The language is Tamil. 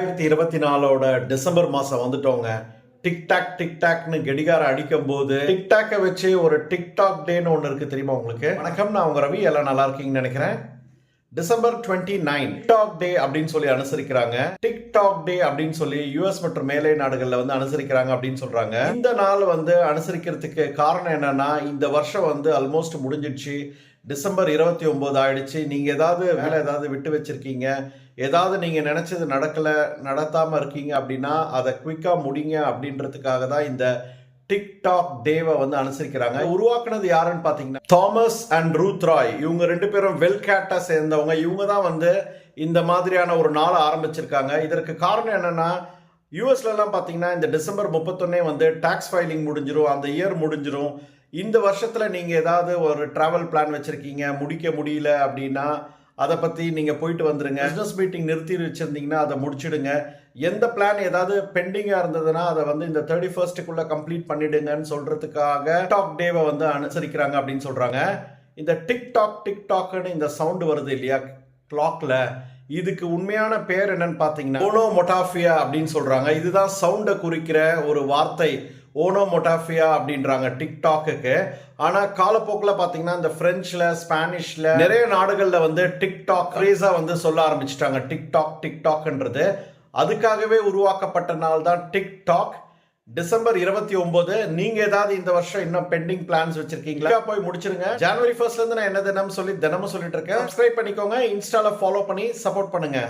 ரெண்டாயிரத்தி இருபத்தி நாலோட டிசம்பர் மாசம் வந்துட்டோங்க. டிக்டாக் டிக்டாக்னு கெடிகாரம் அடிக்கும் போது டிக்டாக்கை வச்சு ஒரு டிக்டாக் டேன்னு ஒன்று இருக்கு தெரியுமா உங்களுக்கு? வணக்கம் நான் உங்க ரவி. எல்லாம் நல்லா இருக்கீங்கன்னு நினைக்கிறேன். December twenty nine dog day அப்படின்னு சொல்லி அனுசரிக்கிறாங்க. டிக்டாக் டே அப்படின்னு சொல்லி யூஎஸ் மற்றும் மேலை நாடுகளில் வந்து அனுசரிக்கிறாங்க அப்படின்னு சொல்றாங்க. இந்த நாள் வந்து அனுசரிக்கிறதுக்கு காரணம் என்னன்னா இந்த வருஷம் வந்து ஆல்மோஸ்ட் முடிஞ்சிடுச்சு. டிசம்பர் இருபத்தி ஒன்பது ஆயிடுச்சு. நீங்க ஏதாவது வேலை ஏதாவது விட்டு வச்சிருக்கீங்க. ஏதாவது நீங்க நினைச்சது நடக்கல நடத்தாம இருக்கீங்க அப்படின்னா அதை குயிக்காக முடிங்க அப்படின்றதுக்காக தான் இந்த டிக்டாக் டேவை வந்து அனுசரிக்கிறாங்க. உருவாக்குனது யாருன்னு பார்த்தீங்கன்னா தாமஸ் அண்ட் ரூத் ராய் இவங்க ரெண்டு பேரும் வெல்கேட்டாக சேர்ந்தவங்க. இவங்க தான் வந்து இந்த மாதிரியான ஒரு நாளை ஆரம்பிச்சிருக்காங்க. இதற்கு காரணம் என்னென்னா யூஎஸ்லலாம் பார்த்தீங்கன்னா இந்த டிசம்பர் முப்பத்தொன்னே வந்து டேக்ஸ் ஃபைலிங் முடிஞ்சிரும். அந்த இயர் முடிஞ்சிரும். இந்த வருஷத்தில் நீங்கள் ஏதாவது ஒரு ட்ராவல் பிளான் வச்சுருக்கீங்க முடிக்க முடியல அப்படின்னா அதை பற்றி நீங்கள் போயிட்டு வந்துடுங்க பிஸ்னஸ் மீட்டிங் நிறுத்தி வச்சுருந்தீங்கன்னா அதை முடிச்சிடுங்க. எந்த பிளான் ஏதாவது பெண்டிங்காக இருந்ததுன்னா அதை வந்து இந்த தேர்ட்டி ஃபர்ஸ்ட்டுக்குள்ளே கம்ப்ளீட் பண்ணிடுங்கன்னு சொல்கிறதுக்காக டாக் டேவை வந்து அனுசரிக்கிறாங்க அப்படின்னு சொல்கிறாங்க இந்த டிக்டாக் டிக்டாக்னு இந்த சவுண்டு வருது இல்லையா கிளாக்ல இதுக்கு உண்மையான பேர் என்னன்னு பாத்தீங்கன்னா ஓனோமொட்டாஃபியா அப்படின்னு சொல்கிறாங்க இதுதான் சவுண்டை குறிக்கிற ஒரு வார்த்தை ஓனோமொட்டாஃபியா அப்படின்றாங்க டிக்டாக்குக்கு ஆனால் காலப்போக்கில் பார்த்தீங்கன்னா இந்த ஃப்ரெஞ்சில் ஸ்பானிஷில் நிறைய நாடுகளில் வந்து டிக்டாக் கிரேஸா வந்து சொல்ல ஆரம்பிச்சிட்டாங்க. டிக்டாக் டிக்டாக்ன்றது அதுக்காகவே உருவாக்கப்பட்ட நாள் தான் டிக்டாக் டிசம்பர் இருபத்தி ஒன்பது நீங்க ஏதாவது இந்த வருஷம் இன்னும் பெண்டிங் பிளான்ஸ் வச்சிருக்கீங்களா? போய் முடிச்சிருங்க. ஜனவரி ஃபர்ஸ்ட்ல இருந்து நான் என்ன தினம் சொல்லி தினமும் சொல்லிட்டு இருக்கேன். சப்ஸ்கிரைப் பண்ணிக்கோங்க. இன்ஸ்டால ஃபாலோ பண்ணி சப்போர்ட் பண்ணுங்க.